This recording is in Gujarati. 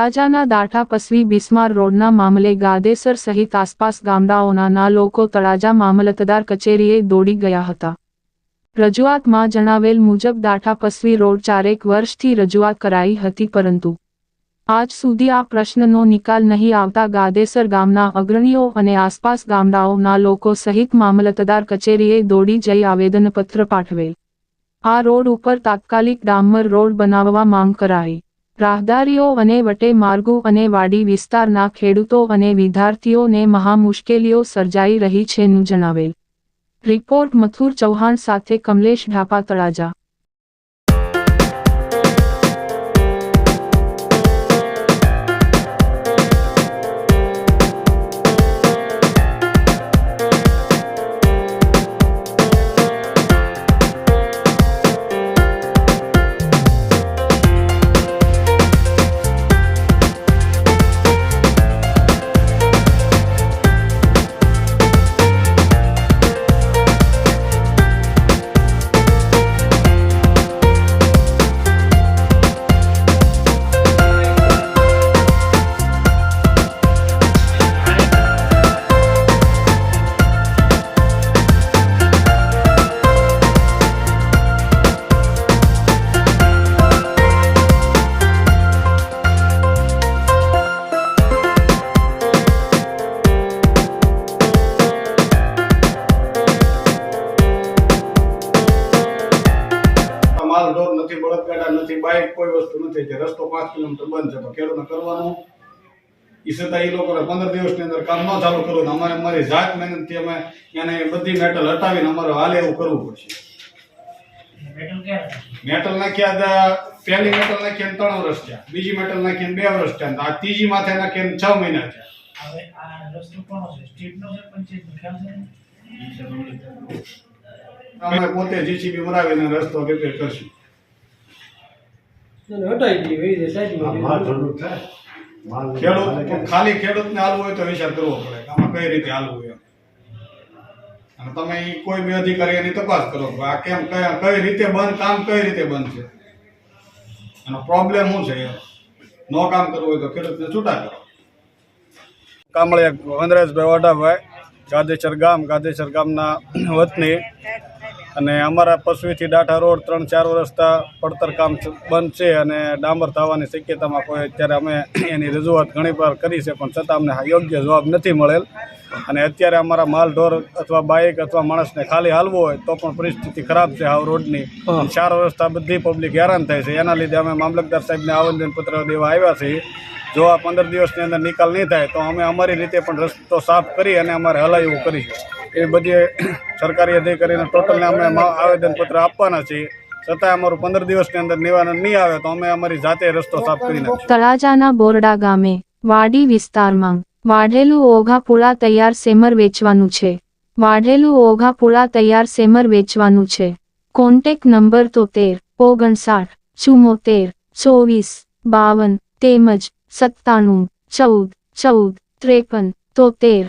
તળાજાના દાઠા પસવી બિસ્માર રોડના મામલે ગાદેસર સહિત આસપાસ ગામડાઓના લોકો તળાજા મામલતદાર કચેરીએ દોડી ગયા હતા. રજૂઆતમાં જણાવેલ મુજબ દાઠા પસવી રોડ ચારેક વર્ષથી રજૂઆત કરાઈ હતી પરંતુ આજ સુધી આ પ્રશ્નનો નિકાલ નહીં આવતા ગાદેસર ગામના અગ્રણીઓ અને આસપાસ ગામડાઓના લોકો સહિત મામલતદાર કચેરીએ દોડી જઈ આવેદનપત્ર પાઠવેલ. આ રોડ ઉપર તાત્કાલિક ડામર રોડ બનાવવા માંગ કરાઈ. રાહદારીઓ અને વટે માર્ગો અને વાડી વિસ્તારના ખેડૂતો અને વિદ્યાર્થીઓને મહા મુશ્કેલીઓ સર્જાઈ રહી છેનું જણાવેલ. રિપોર્ટ મથુર ચૌહાણ સાથે કમલેશ ઢાપા તળાજા. માલ ઢોર નથી બળદગાડા નથી બાઇક કોઈ વસ્તુ નથી. જે રસ્તો પાંચ કિલોમીટર બંધ છે તો ખેડૂતને કરવાનું. એ છતાં એ લોકોને પંદર દિવસની અંદર કામ ન ચાલુ કરવું તો અમારે અમારી જાત મહેનતથી અમે એને બધી મેટલ હટાવીને અમારે હાલે એવું કરવું પડશે. મેટલ નાખ્યા હતા પહેલી મેટલ નાખીને ત્રણ વર્ષ થયા. બીજી મેટલ નાખીને બે વર્ષ થયા. આ ત્રીજી માથે નાખીને છ મહિના થયા. છે? છે છે? અમે પોતે જીસીબી મરાવીને રસ્તો રિપેર કરશું. હટાવી દઈએ એવી રીતે સાઈડમાં ખેડૂત ને ખાલી ખેડૂતને હાલવું હોય તો વિચાર કરવો પડે કે આમાં કઈ રીતે હાલવું એમ. અને તમે કોઈ બી અધિકારી એની તપાસ કરો આ કેમ કયા કઈ રીતે બંધ કામ કઈ રીતે બંધ છે. અને પ્રોબ્લેમ શું છે? એમ નો કામ કરવું હોય તો ખેડૂતને છૂટા કરો. કામળિયા વનરાજભાઈ વાઢાભાઈ ગાદેસર ગામ ગાદેસર ગામના વતની અને અમારા પસવીથી ડાઠા રોડ ત્રણ ચાર વર્ષથી પડતર કામ બંધ છે અને ડામર થવાની શક્યતામાં કોઈ અત્યારે અમે એની રજૂઆત ઘણીવાર કરી છે પણ છતાં અમને યોગ્ય જવાબ નથી મળેલ. અને અત્યારે અમારા માલ ઢોર અથવા બાઇક અથવા માણસને ખાલી હાલવો હોય તો પણ પરિસ્થિતિ ખરાબ છે હાવ રોડની. ચાર વર્ષથી બધી પબ્લિક હેરાન થાય છે. એના લીધે અમે મામલતદાર સાહેબને આવેદનપત્ર દેવા આવ્યા છીએ. જો આ પંદર દિવસની અંદર નિકાલ નહીં થાય તો અમે અમારી રીતે પણ રસ્તો સાફ કરી અને અમારે હલાયું કરીશું. એ બધી સરકારી અધિકારીને ટોટલને અમે આવેદનપત્ર આપવાના છીએ. છતાં અમારું પંદર દિવસની અંદર નિવારણ નહીં આવે તો અમે અમારી જાતે રસ્તો સાફ કરી નાખીશું. તળાજાના બોરડા ગામે, વાડી વિસ્તારમાં, વાઢેલું ઓઘા પુળા તૈયાર સેમર વેચવાનું છે. વાઢેલું ઓઘા પુળા તૈયાર સેમર વેચવાનું છે. કોન્ટેક નંબર તોતેર, ઓગણસાઠ ચુમ્મોતેર ચોવીસ, બાવન, તેમજ સત્તાણું, ચૌદ ચૌદ, ત્રેપન, તોતેર